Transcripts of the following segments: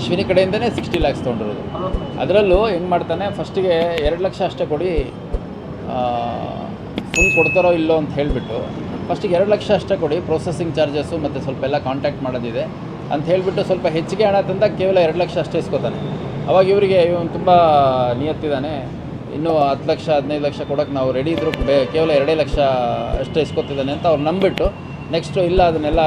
ಅಶ್ವಿನಿ ಕಡೆಯಿಂದನೇ ಸಿಕ್ಸ್ಟಿ ಲ್ಯಾಕ್ಸ್ ತೊಗೊಂಡಿರೋದು. ಅದರಲ್ಲೂ ಏನು ಮಾಡ್ತಾನೆ ಫಸ್ಟಿಗೆ ಎರಡು ಲಕ್ಷ ಅಷ್ಟೇ ಕೊಡಿ ಫುಲ್ ಕೊಡ್ತಾರೋ ಇಲ್ಲೋ ಅಂತ ಹೇಳಿಬಿಟ್ಟು ಫಸ್ಟಿಗೆ ಎರಡು ಲಕ್ಷ ಅಷ್ಟೇ ಕೊಡಿ ಪ್ರೊಸೆಸಿಂಗ್ ಚಾರ್ಜಸ್ಸು ಮತ್ತು ಸ್ವಲ್ಪ ಎಲ್ಲ ಕಾಂಟ್ಯಾಕ್ಟ್ ಮಾಡೋದಿದೆ ಅಂತ ಹೇಳಿಬಿಟ್ಟು ಸ್ವಲ್ಪ ಹೆಚ್ಚಿಗೆ ಹಣ ತಂದ ಕೇವಲ ಎರಡು ಲಕ್ಷ ಅಷ್ಟೇ ಇಸ್ಕೋತಾನೆ. ಅವಾಗ ಇವರಿಗೆ ಇವನು ತುಂಬ ನಿಯತ್ತಿದ್ದಾನೆ ಇನ್ನೂ ಹತ್ತು ಲಕ್ಷ, ಹದಿನೈದು ಲಕ್ಷ ಕೊಡೋಕ್ಕೆ ನಾವು ರೆಡಿ ಇದ್ದರೂ ಬೇ, ಕೇವಲ ಎರಡೇ ಲಕ್ಷ ಅಷ್ಟೇ ಇಸ್ಕೋತಿದ್ದಾನೆ ಅಂತ ಅವ್ರು ನಂಬಿಟ್ಟು ನೆಕ್ಸ್ಟು ಇಲ್ಲ ಅದನ್ನೆಲ್ಲ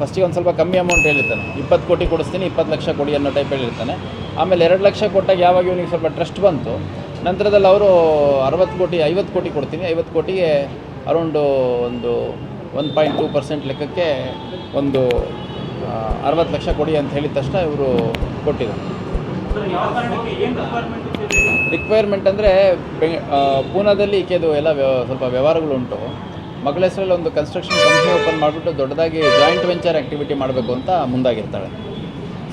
ಫಸ್ಟಿಗೆ ಒಂದು ಸ್ವಲ್ಪ ಕಮ್ಮಿ ಅಮೌಂಟ್ ಹೇಳಿರ್ತಾನೆ. ಇಪ್ಪತ್ತು ಕೋಟಿ ಕೊಡಿಸ್ತೀನಿ, ಇಪ್ಪತ್ತು ಲಕ್ಷ ಕೊಡಿ ಅನ್ನೋ ಟೈಪ್ ಹೇಳಿರ್ತಾನೆ. ಆಮೇಲೆ ಎರಡು ಲಕ್ಷ ಕೊಟ್ಟಾಗ ಯಾವಾಗ ಇವನಿಗೆ ಸ್ವಲ್ಪ ಟ್ರಸ್ಟ್ ಬಂತು, ನಂತರದಲ್ಲಿ ಅವರು ಅರವತ್ತು ಕೋಟಿ, ಐವತ್ತು ಕೋಟಿ ಕೊಡ್ತೀನಿ. ಐವತ್ತು ಕೋಟಿಗೆ ಅರೌಂಡು ಒಂದು ಒನ್ ಪಾಯಿಂಟ್ ಟೂ ಪರ್ಸೆಂಟ್ ಲೆಕ್ಕಕ್ಕೆ ಒಂದು ಅರವತ್ತು ಲಕ್ಷ ಕೊಡಿ ಅಂತ ಹೇಳಿದ ತಕ್ಷಣ ಇವರು ಕೊಟ್ಟಿದ್ದಾರೆ. ರಿಕ್ವೈರ್ಮೆಂಟ್ ಅಂದರೆ ಬೆಂಗ ಪೂನಾದಲ್ಲಿ ಈಕೆದು ಎಲ್ಲ ಸ್ವಲ್ಪ ವ್ಯವಹಾರಗಳುಂಟು ಮಗಳ ಹೆಸರಲ್ಲಿ ಒಂದು ಕನ್ಸ್ಟ್ರಕ್ಷನ್ ಕಂಪ್ನಿ ಓಪನ್ ಮಾಡಿಬಿಟ್ಟು ದೊಡ್ಡದಾಗಿ ಜಾಯಿಂಟ್ ವೆಂಚರ್ ಆ್ಯಕ್ಟಿವಿಟಿ ಮಾಡಬೇಕು ಅಂತ ಮುಂದಾಗಿರ್ತಾಳೆ.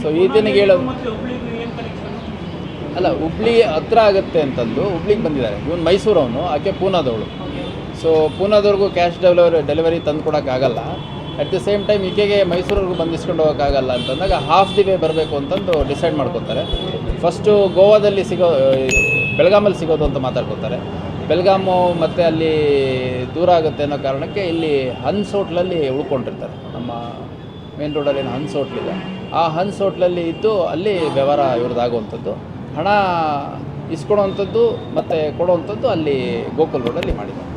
ಸೊ ಈತನಿಗೆ ಹೇಳೋ ಅಲ್ಲ ಹುಬ್ಳಿ ಹತ್ರ ಆಗುತ್ತೆ ಅಂತಂದು ಹುಬ್ಳಿಗೆ ಬಂದಿದ್ದಾರೆ. ಇವನು ಅವನು ಆಕೆ ಪೂನಾದವಳು. ಸೊ ಪೂನಾದವ್ರಿಗೂ ಕ್ಯಾಶ್ ಡೆಲಿವರಿ ಡೆಲಿವರಿ ತಂದು ಕೊಡೋಕ್ಕಾಗಲ್ಲ ಅಟ್ ದ ಸೇಮ್ ಟೈಮ್ ಈಕೆಗೆ ಮೈಸೂರಿಗೂ ಬಂದಿಸ್ಕೊಂಡು ಹೋಗೋಕ್ಕಾಗಲ್ಲ ಅಂತಂದಾಗ ಹಾಫ್ ದಿ ವೇ ಬರಬೇಕು ಅಂತಂದು ಡಿಸೈಡ್ ಮಾಡ್ಕೊತಾರೆ. ಫಸ್ಟು ಗೋವಾದಲ್ಲಿ ಸಿಗೋ ಬೆಳಗಾಮಲ್ಲಿ ಸಿಗೋದು ಅಂತ ಮಾತಾಡ್ಕೊತಾರೆ. ಬೆಳಗಾಮು ಮತ್ತು ಅಲ್ಲಿ ದೂರ ಆಗುತ್ತೆ ಅನ್ನೋ ಕಾರಣಕ್ಕೆ ಇಲ್ಲಿ ಹನ್ಸ್ ಹೋಟ್ಲಲ್ಲಿ ಉಳ್ಕೊಂಡಿರ್ತಾರೆ. ನಮ್ಮ ಮೇನ್ ರೋಡಲ್ಲಿ ಹನ್ಸ್ ಹೋಟ್ಲಿದೆ ಆ ಹನ್ಸ್ ಹೋಟ್ಲಲ್ಲಿ ಇದ್ದು ಅಲ್ಲಿ ವ್ಯವಹಾರ ಇವ್ರದ್ದಾಗುವಂಥದ್ದು ಹಣ ಇಸ್ಕೊಡೋವಂಥದ್ದು ಮತ್ತು ಕೊಡುವಂಥದ್ದು ಅಲ್ಲಿ ಗೋಕುಲ್ ರೋಡಲ್ಲಿ ಮಾಡಿದ್ದಾರೆ.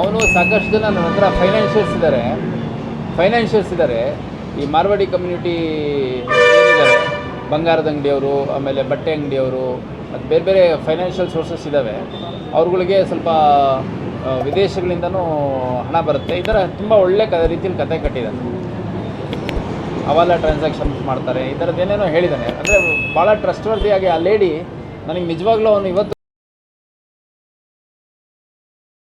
ಅವನು ಸಾಕಷ್ಟು ಜನ ನನ್ನ ಹತ್ರ ಫೈನಾನ್ಷಿಯಲ್ಸ್ ಇದ್ದಾರೆ. ಫೈನಾನ್ಷಿಯಲ್ಸ್ ಇದ್ದಾರೆ. ಈ ಮಾರ್ವಾಡಿ ಕಮ್ಯುನಿಟಿ ಏನಿದ್ದಾರೆ? ಬಂಗಾರದ ಅಂಗಡಿಯವರು, ಆಮೇಲೆ ಬಟ್ಟೆ ಅಂಗಡಿಯವರು, ಮತ್ತು ಬೇರೆ ಬೇರೆ ಫೈನಾನ್ಷಿಯಲ್ ಸೋರ್ಸಸ್ ಇದ್ದಾವೆ ಅವ್ರುಗಳಿಗೆ ಸ್ವಲ್ಪ ವಿದೇಶಗಳಿಂದನೂ ಹಣ ಬರುತ್ತೆ. ಈ ಥರ ತುಂಬ ಒಳ್ಳೆ ಕ, ರೀತಿಯಲ್ಲಿ ಕತೆ ಕಟ್ಟಿದ್ದಾನೆ ಅವೆಲ್ಲ ಟ್ರಾನ್ಸಾಕ್ಷನ್ಸ್ ಮಾಡ್ತಾರೆ. ಈ ಥರದ್ದು ಏನೇನೋ ಹೇಳಿದ್ದಾನೆ ಅಂದರೆ ಭಾಳ ಟ್ರಸ್ಟ್ವರ್ದಿಯಾಗಿ ಆ ಲೇಡಿ ನನಗೆ ನಿಜವಾಗ್ಲೂ ಅವನು ಇವತ್ತು